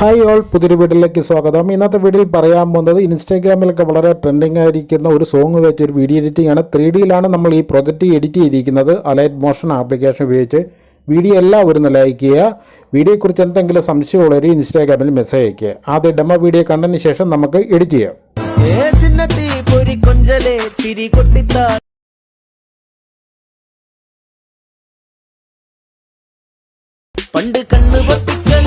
Hi all പുതിയൊരു വീഡിയോയിലേക്ക് സ്വാഗതം. ഇന്നത്തെ വീഡിയോയിൽ പറയാൻ പോകുന്നത് ഇൻസ്റ്റാഗ്രാമിലൊക്കെ വളരെ ട്രെൻഡിങ് ആയിരിക്കുന്ന ഒരു സോങ് വെച്ച് ഒരു വീഡിയോ എഡിറ്റിംഗ് ആണ്. ത്രീ ഡിയിലാണ് നമ്മൾ ഈ പ്രൊജക്റ്റ് എഡിറ്റ് ചെയ്തിരിക്കുന്നത്. അലൈറ്റ് മോഷൻ ആപ്ലിക്കേഷൻ ഉപയോഗിച്ച് വീഡിയോ എല്ലാം ഒരു ലൈക്ക് ചെയ്യുക. വീഡിയോയെക്കുറിച്ച് എന്തെങ്കിലും സംശയമുള്ളവർ ഇൻസ്റ്റാഗ്രാമിൽ മെസ്സേജ് അയക്കുക ആദ്യ ഡെമോ വീഡിയോ കണ്ടതിന് ശേഷം നമുക്ക് എഡിറ്റ് ചെയ്യാം. പണ്ട് കണ്ണു പൊട്ടിക്ക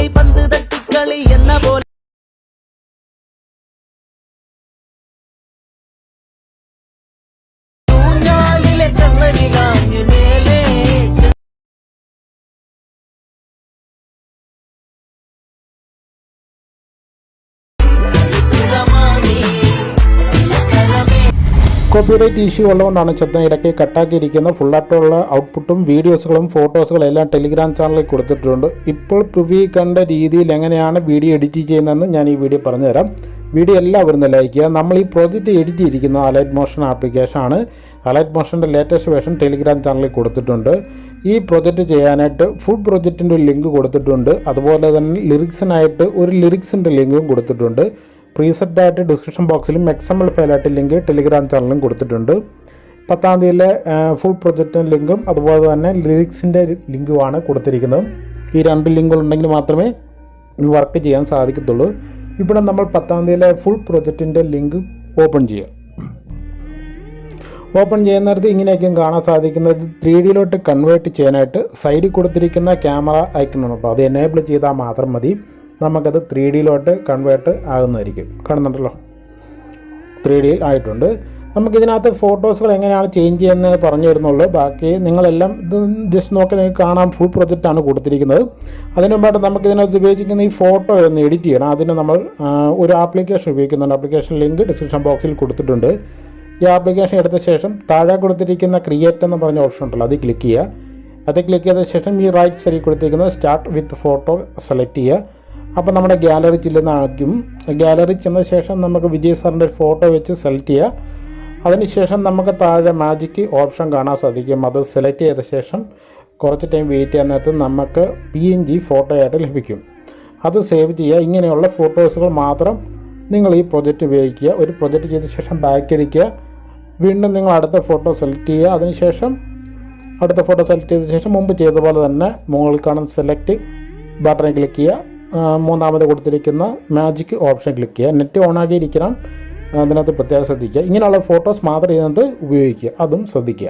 കോപ്പിറൈറ്റ് ഇഷ്യൂ ഉള്ളതുകൊണ്ടാണ് ചെത്തൻ ഇടയ്ക്ക് കട്ടാക്കിയിരിക്കുന്ന ഫുള്ളായിട്ടുള്ള ഔട്ട്പുട്ടും വീഡിയോസുകളും ഫോട്ടോസുകളും എല്ലാം ടെലിഗ്രാം ചാനലിൽ കൊടുത്തിട്ടുണ്ട്. ഇപ്പോൾ പ്രിവി കണ്ട രീതിയിൽ എങ്ങനെയാണ് വീഡിയോ എഡിറ്റ് ചെയ്യുന്നതെന്ന് ഞാൻ ഈ വീഡിയോ പറഞ്ഞുതരാം. വീഡിയോ എല്ലാവരും ഒന്ന് ലൈക്ക് ചെയ്യുക. നമ്മൾ ഈ പ്രോജക്റ്റ് എഡിറ്റ് ചെയ്തിരിക്കുന്ന അലൈറ്റ് മോഷൻ ആപ്ലിക്കേഷൻ ആണ്. അലൈറ്റ് മോഷന്റെ ലേറ്റസ്റ്റ് വേർഷൻ ടെലിഗ്രാം ചാനലിൽ കൊടുത്തിട്ടുണ്ട്. ഈ പ്രോജക്റ്റ് ചെയ്യാനായിട്ട് ഫുൾ പ്രോജക്റ്റിന്റെ ഒരു ലിങ്ക് കൊടുത്തിട്ടുണ്ട്. അതുപോലെ തന്നെ ലിറിക്സിനായിട്ട് ഒരു ലിറിക്സിന്റെ ലിങ്കും കൊടുത്തിട്ടുണ്ട്. പ്രീസെറ്റ് ആയിട്ട് ഡിസ്ക്രിപ്ഷൻ ബോക്സിലും എക്സംബിൾ ഫയലായിട്ട് ലിങ്ക് ടെലിഗ്രാം ചാനലിലും കൊടുത്തിട്ടുണ്ട്. പത്താം തീയതിയിലെ ഫുൾ പ്രൊജക്റ്റിന്റെ ലിങ്കും അതുപോലെ തന്നെ ലിറിക്സിന്റെ ലിങ്കുമാണ് കൊടുത്തിരിക്കുന്നത്. ഈ രണ്ട് ലിങ്കുകൾ ഉണ്ടെങ്കിൽ മാത്രമേ വർക്ക് ചെയ്യാൻ സാധിക്കത്തുള്ളൂ. ഇവിടെ നമ്മൾ പത്താം തീയതിയിലെ ഫുൾ പ്രൊജക്റ്റിന്റെ ലിങ്ക് ഓപ്പൺ ചെയ്യുക ഓപ്പൺ ചെയ്യുന്ന നേരത്ത് ഇങ്ങനെയൊക്കെയും കാണാൻ സാധിക്കുന്നത് ത്രീ ഡിയിലോട്ട് കൺവേർട്ട് ചെയ്യാനായിട്ട് സൈഡിൽ കൊടുത്തിരിക്കുന്ന ക്യാമറ ഐക്കണാണ് അപ്പോൾ അത് എനേബിൾ ചെയ്താൽ മാത്രം മതി. നമുക്കത് ത്രീ ഡിയിലോട്ട് കൺവേർട്ട് ആകുന്നതായിരിക്കും. കാണുന്നുണ്ടല്ലോ ത്രീ ഡിയിൽ ആയിട്ടുണ്ട്. നമുക്കിതിനകത്ത് ഫോട്ടോസുകൾ എങ്ങനെയാണ് ചേഞ്ച് ചെയ്യുന്നത് പറഞ്ഞു തരുന്നുള്ളൂ. ബാക്കി നിങ്ങളെല്ലാം ഇത് ജസ്റ്റ് നോക്കി നിങ്ങൾക്ക് കാണാം. ഫുൾ പ്രൊജക്റ്റാണ് കൊടുത്തിരിക്കുന്നത്. അതിന് മുമ്പായിട്ട് നമുക്ക് ഇതിനകത്ത് ഉപയോഗിക്കുന്ന ഈ ഫോട്ടോ ഒന്ന് എഡിറ്റ് ചെയ്യണം. അതിന് നമ്മൾ ഒരു ആപ്ലിക്കേഷൻ ഉപയോഗിക്കുന്നുണ്ട്. ആപ്ലിക്കേഷൻ ലിങ്ക് ഡിസ്ക്രിപ്ഷൻ ബോക്സിൽ കൊടുത്തിട്ടുണ്ട്. ഈ ആപ്ലിക്കേഷൻ എടുത്ത ശേഷം താഴെ കൊടുത്തിരിക്കുന്ന ക്രിയേറ്റ് എന്ന് പറഞ്ഞ ഓപ്ഷൻ ഉണ്ടല്ലോ അത് ക്ലിക്ക് ചെയ്യുക. അത് ക്ലിക്ക് ചെയ്ത ശേഷം ഈ റൈറ്റ് സൈഡിൽ കൊടുത്തിരിക്കുന്നത് സ്റ്റാർട്ട് വിത്ത് ഫോട്ടോ സെലക്ട് ചെയ്യുക. അപ്പോൾ നമ്മുടെ ഗാലറി ചെല്ലുന്നതായിരിക്കും ഗാലറി ചെന്ന ശേഷം നമുക്ക് വിജയ് സാറിന്റെ ഒരു ഫോട്ടോ വെച്ച് സെലക്ട് ചെയ്യുക അതിനുശേഷം നമുക്ക് താഴെ മാജിക്ക് ഓപ്ഷൻ കാണാൻ സാധിക്കും. അത് സെലക്ട് ചെയ്ത ശേഷം കുറച്ച് ടൈം വെയിറ്റ് ചെയ്യാൻ നേരത്ത് നമുക്ക് പി എൻ ജി ഫോട്ടോ ആയിട്ട് ലഭിക്കും. അത് സേവ് ചെയ്യുക. ഇങ്ങനെയുള്ള ഫോട്ടോസുകൾ മാത്രം നിങ്ങൾ ഈ പ്രൊജക്റ്റ് ഉപയോഗിക്കുക. ഒരു പ്രൊജക്റ്റ് ചെയ്ത ശേഷം ബാക്ക് അടിക്കുക. വീണ്ടും നിങ്ങൾ അടുത്ത ഫോട്ടോ സെലക്ട് ചെയ്യുക. അതിനുശേഷം അടുത്ത ഫോട്ടോ സെലക്ട് ചെയ്ത ശേഷം മുമ്പ് ചെയ്ത പോലെ തന്നെ മുകളിൽ കാണുന്ന സെലക്ട് ബട്ടണിൽ ക്ലിക്ക് ചെയ്യുക. മൂന്നാമത് കൊടുത്തിരിക്കുന്ന മാജിക് ഓപ്ഷൻ ക്ലിക്ക് ചെയ്യുക. നെറ്റ് ഓൺ ആക്കിയിരിക്കണം. അതിനകത്ത് പ്രത്യേകം ശ്രദ്ധിക്കുക. ഇങ്ങനെയുള്ള ഫോട്ടോസ് മാത്രം ഇതിനകത്ത് ഉപയോഗിക്കുക. അതും ശ്രദ്ധിക്കുക.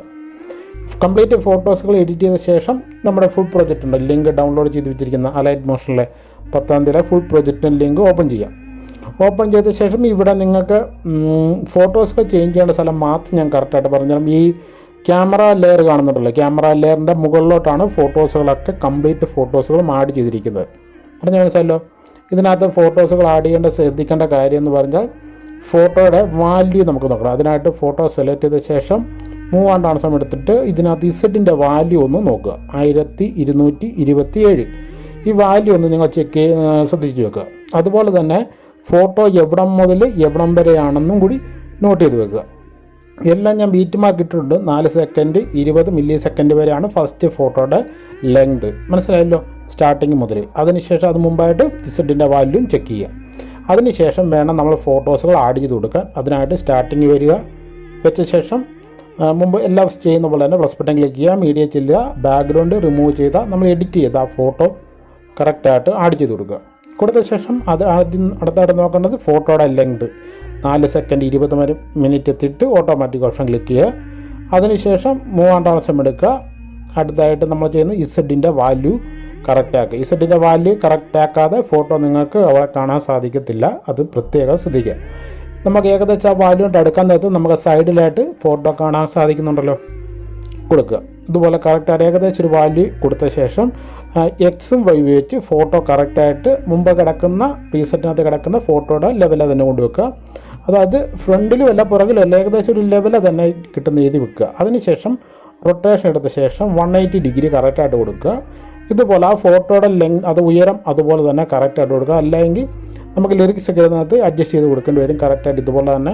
കംപ്ലീറ്റ് ഫോട്ടോസുകൾ എഡിറ്റ് ചെയ്ത ശേഷം നമ്മുടെ ഫുൾ പ്രൊജക്റ്റ് ഉണ്ട്. ലിങ്ക് ഡൗൺലോഡ് ചെയ്ത് വെച്ചിരിക്കുന്ന അലൈറ്റ് മോഷനിലെ പത്താം തീയതി ഫുൾ പ്രൊജക്റ്റിന്റെ ലിങ്ക് ഓപ്പൺ ചെയ്യാം. ഓപ്പൺ ചെയ്ത ശേഷം ഇവിടെ നിങ്ങൾക്ക് ഫോട്ടോസൊക്കെ ചേഞ്ച് ചെയ്യേണ്ട സ്ഥലം മാത്രം ഞാൻ കറക്റ്റായിട്ട് പറഞ്ഞാലും ഈ ക്യാമറ ലെയർ കാണുന്നുണ്ടല്ലോ. ക്യാമറ ലെയറിന്റെ മുകളിലോട്ടാണ് ഫോട്ടോസുകളൊക്കെ കംപ്ലീറ്റ് ഫോട്ടോസുകളും ആഡ് ചെയ്തിരിക്കുന്നത്. പറഞ്ഞ മനസ്സിലല്ലോ ഇതിനകത്ത് ഫോട്ടോസുകൾ ആഡ് ചെയ്യേണ്ട ശ്രദ്ധിക്കേണ്ട കാര്യം എന്ന് പറഞ്ഞാൽ ഫോട്ടോയുടെ വാല്യൂ നമുക്ക് നോക്കണം. അതിനായിട്ട് ഫോട്ടോ സെലക്ട് ചെയ്ത ശേഷം മൂവ് ആൻഡ് ആൻസം എടുത്തിട്ട് ഇതിനകത്ത് ഇസഡിന്റെ വാല്യൂ ഒന്ന് നോക്കുക. ആയിരത്തി ഇരുന്നൂറ്റി ഇരുപത്തി ഏഴ് ഈ വാല്യൂ ഒന്ന് നിങ്ങൾ ചെക്ക് ശ്രദ്ധിച്ച് വെക്കുക. അതുപോലെ തന്നെ ഫോട്ടോ എവിടം മുതൽ എവിടം വരെയാണെന്നും കൂടി നോട്ട് ചെയ്ത് വെക്കുക. എല്ലാം ഞാൻ ബീറ്റ് മാർക്ക് ഇട്ടിട്ടുണ്ട്. നാല് സെക്കൻഡ് ഇരുപത് മില്ലി സെക്കൻഡ് വരെയാണ് ഫസ്റ്റ് ഫോട്ടോയുടെ ലെങ്ത് മനസ്സിലായല്ലോ? സ്റ്റാർട്ടിങ് മുതൽ. അതിനുശേഷം അത് മുമ്പായിട്ട് ഇസഡിന്റെ വാല്യൂം ചെക്ക് ചെയ്യുക. അതിനുശേഷം വേണം നമ്മൾ ഫോട്ടോസുകൾ ആഡ് ചെയ്ത് കൊടുക്കാൻ. അതിനായിട്ട് സ്റ്റാർട്ടിങ് വരിക. വെച്ച ശേഷം മുമ്പ് എല്ലാം ചെയ്യുന്ന പോലെ തന്നെ പ്ലസ് ബട്ടൺ ക്ലിക്ക് ചെയ്യുക. മീഡിയ ചെല്ലുക. ബാക്ക്ഗ്രൗണ്ട് റിമൂവ് ചെയ്ത നമ്മൾ എഡിറ്റ് ചെയ്ത ആ ഫോട്ടോ കറക്റ്റായിട്ട് ആഡ് ചെയ്ത് കൊടുക്കുക. കൊടുത്ത ശേഷം അത് ആദ്യം അടുത്തായിട്ട് നോക്കേണ്ടത് ഫോട്ടോയുടെ ലെങ്ത് നാല് സെക്കൻഡ് ഇരുപത് മിനിറ്റ് എത്തിയിട്ട് ഓട്ടോമാറ്റിക് ഓപ്ഷൻ ക്ലിക്ക് ചെയ്യുക. അതിനുശേഷം മൂവാം ആവശ്യം എടുക്കുക. അടുത്തായിട്ട് നമ്മൾ ചെയ്യുന്നത് ഇസഡിന്റെ വാല്യൂ കറക്റ്റ് ആക്കുക. ഇസഡിന്റെ വാല്യൂ കറക്റ്റ് ആക്കാതെ ഫോട്ടോ നിങ്ങൾക്ക് അവിടെ കാണാൻ സാധിക്കത്തില്ല. അത് പ്രത്യേകം ശ്രദ്ധിക്കുക. നമുക്ക് ഏകദേശം ആ വാല്യൂ കൊണ്ട് അടുക്കാൻ നേരത്ത് നമുക്ക് സൈഡിലായിട്ട് ഫോട്ടോ കാണാൻ സാധിക്കുന്നുണ്ടല്ലോ. കൊടുക്കുക. ഇതുപോലെ കറക്റ്റായിട്ട് ഏകദേശം ഒരു വാല്യൂ കൊടുത്ത ശേഷം എക്സും വൈ വെച്ച് ഫോട്ടോ കറക്റ്റായിട്ട് മുമ്പ് കിടക്കുന്ന പ്രീസെറ്റിനകത്ത് കിടക്കുന്ന ഫോട്ടോയുടെ ലെവല തന്നെ കൊണ്ടുവെക്കുക. അതായത് ഫ്രണ്ടിലും അല്ല പുറകിലും അല്ല ഏകദേശം ഒരു ലെവലിൽ തന്നെ കിട്ടുന്ന എഴുതി വെക്കുക. അതിനുശേഷം റൊട്ടേഷൻ എടുത്ത ശേഷം വൺ എയ്റ്റി ഡിഗ്രി കറക്റ്റായിട്ട് കൊടുക്കുക. ഇതുപോലെ ആ ഫോട്ടോയുടെ ലെങ് അത് ഉയരം അതുപോലെ തന്നെ കറക്റ്റായിട്ട് കൊടുക്കുക. അല്ലെങ്കിൽ നമുക്ക് ലിറിക്സ് ഒക്കെ ഇതിനകത്ത് അഡ്ജസ്റ്റ് ചെയ്ത് കൊടുക്കേണ്ടി വരും. കറക്റ്റായിട്ട് ഇതുപോലെ തന്നെ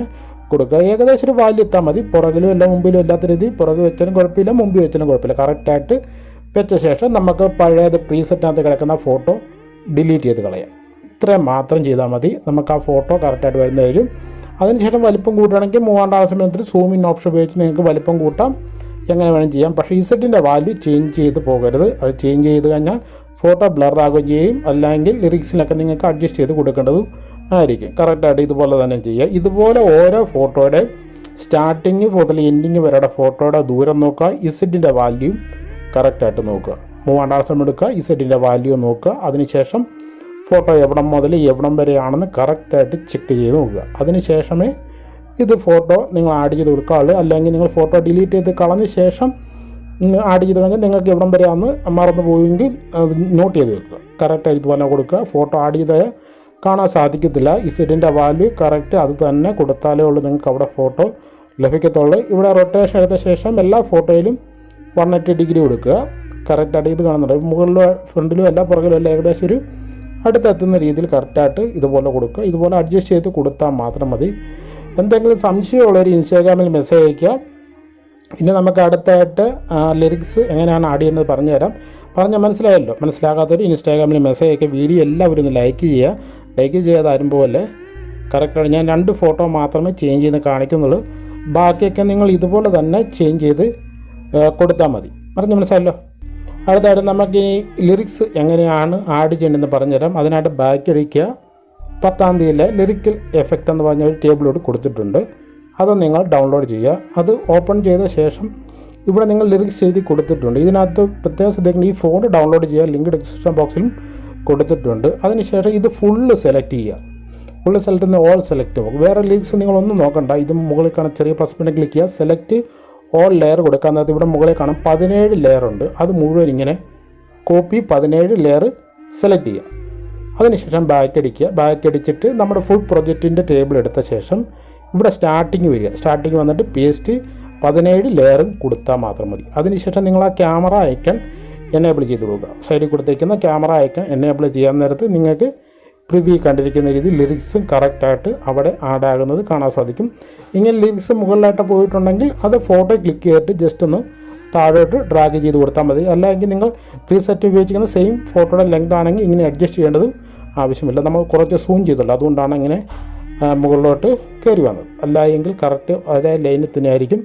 കൊടുക്കുക. ഏകദേശം ഒരു വാല്യൂ എത്താൽ മതി. പുറകിലും അല്ല മുമ്പിലും ഇല്ലാത്ത രീതി പുറകെ വെച്ചാലും കുഴപ്പമില്ല മുമ്പിൽ വെച്ചാലും കുഴപ്പമില്ല. കറക്റ്റായിട്ട് വെച്ച ശേഷം നമുക്ക് പഴയത് പ്രീസെറ്റിനകത്ത് കിടക്കുന്ന ഫോട്ടോ ഡിലീറ്റ് ചെയ്ത് കളയാം. ഇത്രയും മാത്രം ചെയ്താൽ മതി. നമുക്ക് ആ ഫോട്ടോ കറക്റ്റായിട്ട് വരുന്നതായിരിക്കും. അതിനുശേഷം വലിപ്പം കൂട്ടുകയാണെങ്കിൽ മൂവാണ്ട് സമയത്തിൽ സൂം ഇൻ ഓപ്ഷൻ ഉപയോഗിച്ച് നിങ്ങൾക്ക് വലിപ്പം കൂട്ടാം. എങ്ങനെ വേണം ചെയ്യാം. പക്ഷേ ഇസെറ്റിന്റെ വാല്യൂ ചേഞ്ച് ചെയ്ത് പോകരുത്. അത് ചേഞ്ച് ചെയ്ത് കഴിഞ്ഞാൽ ഫോട്ടോ ബ്ലർ ആകുകയും ചെയ്യും. അല്ലെങ്കിൽ ലിറിക്സിനൊക്കെ നിങ്ങൾക്ക് അഡ്ജസ്റ്റ് ചെയ്ത് കൊടുക്കേണ്ടതും ആയിരിക്കും. കറക്റ്റായിട്ട് ഇതുപോലെ തന്നെ ചെയ്യുക. ഇതുപോലെ ഓരോ ഫോട്ടോയുടെ സ്റ്റാർട്ടിങ് മുതൽ എൻഡിങ് വരെയുടെ ഫോട്ടോയുടെ ദൂരം നോക്കുക. ഇസെറ്റിന്റെ വാല്യൂ കറക്റ്റായിട്ട് നോക്കുക. മൂവാണ്ട് സമയം എടുക്കുക. ഇസെറ്റിന്റെ വാല്യൂ നോക്കുക. അതിനുശേഷം ഫോട്ടോ എവിടം മുതൽ എവിടം വരെയാണെന്ന് കറക്റ്റായിട്ട് ചെക്ക് ചെയ്ത് നോക്കുക. അതിനുശേഷമേ ഇത് ഫോട്ടോ നിങ്ങൾ ആഡ് ചെയ്ത് കൊടുക്കാവുള്ളൂ അല്ലെങ്കിൽ നിങ്ങൾ ഫോട്ടോ ഡിലീറ്റ് ചെയ്ത് കളഞ്ഞ ശേഷം ആഡ് ചെയ്ത് കഴിഞ്ഞാൽ നിങ്ങൾക്ക് എവിടം വരെയാന്ന് മറന്നു പോയെങ്കിൽ നോട്ട് ചെയ്ത് വെക്കുക. കറക്റ്റ് ആയിട്ട് തന്നെ കൊടുക്കുക. ഫോട്ടോ ആഡ് ചെയ്ത് കാണാൻ സാധിക്കത്തില്ല. ഇസെറ്റിന്റെ വാല്യൂ കറക്റ്റ് അത് തന്നെ കൊടുത്താലേ ഉള്ളൂ നിങ്ങൾക്ക് അവിടെ ഫോട്ടോ ലഭിക്കത്തുള്ളൂ. ഇവിടെ റൊട്ടേഷൻ എടുത്ത ശേഷം എല്ലാ ഫോട്ടോയിലും വൺ എയ്റ്റി ഡിഗ്രി കൊടുക്കുക. കറക്റ്റായിട്ട് ഇത് കാണുന്നുണ്ട്. മുകളിലും ഫ്രണ്ടിലും എല്ലാ പുറകിലും എല്ലാം ഏകദേശം ഒരു അടുത്തെത്തുന്ന രീതിയിൽ കറക്റ്റായിട്ട് ഇതുപോലെ കൊടുക്കുക. ഇതുപോലെ അഡ്ജസ്റ്റ് ചെയ്ത് കൊടുത്താൽ മാത്രം മതി. എന്തെങ്കിലും സംശയമുള്ളവർ ഇൻസ്റ്റാഗ്രാമിൽ മെസ്സേജ് അയയ്ക്കുക. ഇനി നമുക്ക് അടുത്തായിട്ട് ലിറിക്സ് എങ്ങനെയാണ് ആഡ് ചെയ്യുന്നത് പറഞ്ഞു തരാം. പറഞ്ഞാൽ മനസ്സിലായല്ലോ. മനസ്സിലാകാത്തവർ ഇൻസ്റ്റാഗ്രാമിൽ മെസ്സേജ് അയക്കുക വീഡിയോ എല്ലാവരും ഒന്ന് ലൈക്ക് ചെയ്യുക. ലൈക്ക് ചെയ്യാതായിരുന്നു പോലെ കറക്റ്റാണ് ഞാൻ രണ്ട് ഫോട്ടോ മാത്രമേ ചേഞ്ച് ചെയ്ത് കാണിക്കുന്നുള്ളൂ. ബാക്കിയൊക്കെ നിങ്ങൾ ഇതുപോലെ തന്നെ ചേഞ്ച് ചെയ്ത് കൊടുത്താൽ മതി. പറഞ്ഞു മനസ്സിലായല്ലോ? അടുത്തായിട്ട് നമുക്ക് ഈ ലിറിക്സ് എങ്ങനെയാണ് ആഡ് ചെയ്യേണ്ടതെന്ന് പറഞ്ഞുതരാം അതിനായിട്ട് ബാക്കി അടിക്കുക പത്താം തീയതിയിലെ ലിറിക്കൽ എഫക്റ്റ് എന്ന് പറഞ്ഞ ഒരു ടേബിളോട് കൊടുത്തിട്ടുണ്ട്. അത് നിങ്ങൾ ഡൗൺലോഡ് ചെയ്യുക. അത് ഓപ്പൺ ചെയ്ത ശേഷം ഇവിടെ നിങ്ങൾ ലിറിക്സ് എഴുതി കൊടുത്തിട്ടുണ്ട്. ഇതിനകത്ത് പ്രത്യേകം ശ്രദ്ധിക്കുന്ന ഈ ഫോൺ ഡൗൺലോഡ് ചെയ്യുക ലിങ്ക് ഡിസ്ക്രിപ്ഷൻ ബോക്സിലും കൊടുത്തിട്ടുണ്ട്. അതിനുശേഷം ഇത് ഫുള്ള് സെലക്ട് ചെയ്യുക. ഫുള്ള് സെലക്ട് ചെയ്യുന്ന ഓൾ സെലക്ട് വേറെ ലിറിക്സ് നിങ്ങളൊന്നും നോക്കണ്ട. ഇത് മുകളിൽ കാണാൻ ചെറിയ പ്ലസ് പിന്നെ ക്ലിക്ക് ചെയ്യുക. സെലക്ട് ഓൾ ലെയർ കൊടുക്കാൻ നേരത്ത് ഇവിടെ മുകളിൽ കാണാം പതിനേഴ് ലെയർ ഉണ്ട്. അത് മുഴുവൻ ഇങ്ങനെ കോപ്പി പതിനേഴ് ലെയർ സെലക്ട് ചെയ്യുക. അതിനുശേഷം ബാക്ക് അടിക്കുക. ബാക്ക് നമ്മുടെ ഫുൾ പ്രൊജക്റ്റിന്റെ ടേബിൾ എടുത്ത ശേഷം ഇവിടെ സ്റ്റാർട്ടിങ് വരിക. സ്റ്റാർട്ടിങ് വന്നിട്ട് പി എസ് ടി പതിനേഴ് ലെയറും കൊടുത്താൽ മാത്രം മതി. അതിനുശേഷം നിങ്ങൾ ആ ക്യാമറ ഐക്കൺ എനേബിൾ ചെയ്ത് കൊടുക്കുക. സൈഡിൽ കൊടുത്തേക്കുന്ന ക്യാമറ ഐക്കൺ എനേബിൾ ചെയ്യാൻ നേരത്ത് നിങ്ങൾക്ക് പ്രിവ്യൂ കണ്ടിരിക്കുന്ന രീതിയിൽ ലിറിക്സും കറക്റ്റായിട്ട് അവിടെ ആഡ് ആകുന്നത് കാണാൻ സാധിക്കും. ഇങ്ങനെ ലിറിക്സ് മുകളിലായിട്ട് പോയിട്ടുണ്ടെങ്കിൽ അത് ഫോട്ടോ ക്ലിക്ക് ചെയ്തിട്ട് ജസ്റ്റ് ഒന്ന് താഴോട്ട് ഡ്രാഗ് ചെയ്ത് കൊടുത്താൽ മതി. അല്ലെങ്കിൽ നിങ്ങൾ പ്രീസെറ്റ് ഉപയോഗിച്ചിരിക്കുന്ന സെയിം ഫോട്ടോയുടെ ലെങ്ത് ആണെങ്കിൽ ഇങ്ങനെ അഡ്ജസ്റ്റ് ചെയ്യേണ്ടത് ആവശ്യമില്ല. നമ്മൾ കുറച്ച് സൂം ചെയ്തുള്ളൂ. അതുകൊണ്ടാണ് ഇങ്ങനെ മുകളിലോട്ട് കയറി വന്നത്. അല്ല എങ്കിൽ കറക്റ്റ് അതേ ലൈനിൽ തന്നെയായിരിക്കും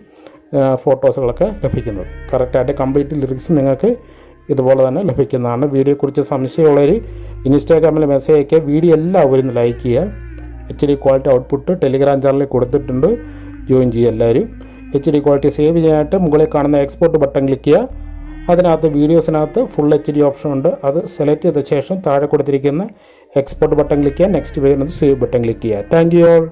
ഫോട്ടോസുകളൊക്കെ ലഭിക്കുന്നത്. കറക്റ്റായിട്ട് കംപ്ലീറ്റ് ലിറിക്സ് നിങ്ങൾക്ക് ഇതുപോലെ തന്നെ ലഭിക്കുന്നതാണ്. വീഡിയോയെക്കുറിച്ച് സംശയമുള്ളവർ ഇൻസ്റ്റാഗ്രാമിൽ മെസ്സേജ് അയക്കുക വീഡിയോ എല്ലാവരും ലൈക്ക് ചെയ്യുക. H D quality output Telegram ചാനലിൽ കൊടുത്തിട്ടുണ്ട്. ജോയിൻ ചെയ്യുക എല്ലാവരും. എച്ച് ഡി ക്വാളിറ്റി സേവ് ചെയ്യാനായിട്ട് മുകളിൽ കാണുന്ന എക്സ്പോർട്ട് ബട്ടൺ ക്ലിക്ക് ചെയ്യുക. അതിനകത്ത് വീഡിയോസിനകത്ത് ഫുൾ എച്ച് ഡി ഓപ്ഷൻ ഉണ്ട്. അത് സെലക്ട് ചെയ്ത ശേഷം താഴെ കൊടുത്തിരിക്കുന്ന എക്സ്പോർട്ട് ബട്ടൺ ക്ലിക്ക് ചെയ്യുക. നെക്സ്റ്റ് വരുന്നത് സേവ് ബട്ടൺ ക്ലിക്ക് ചെയ്യുക. Thank you all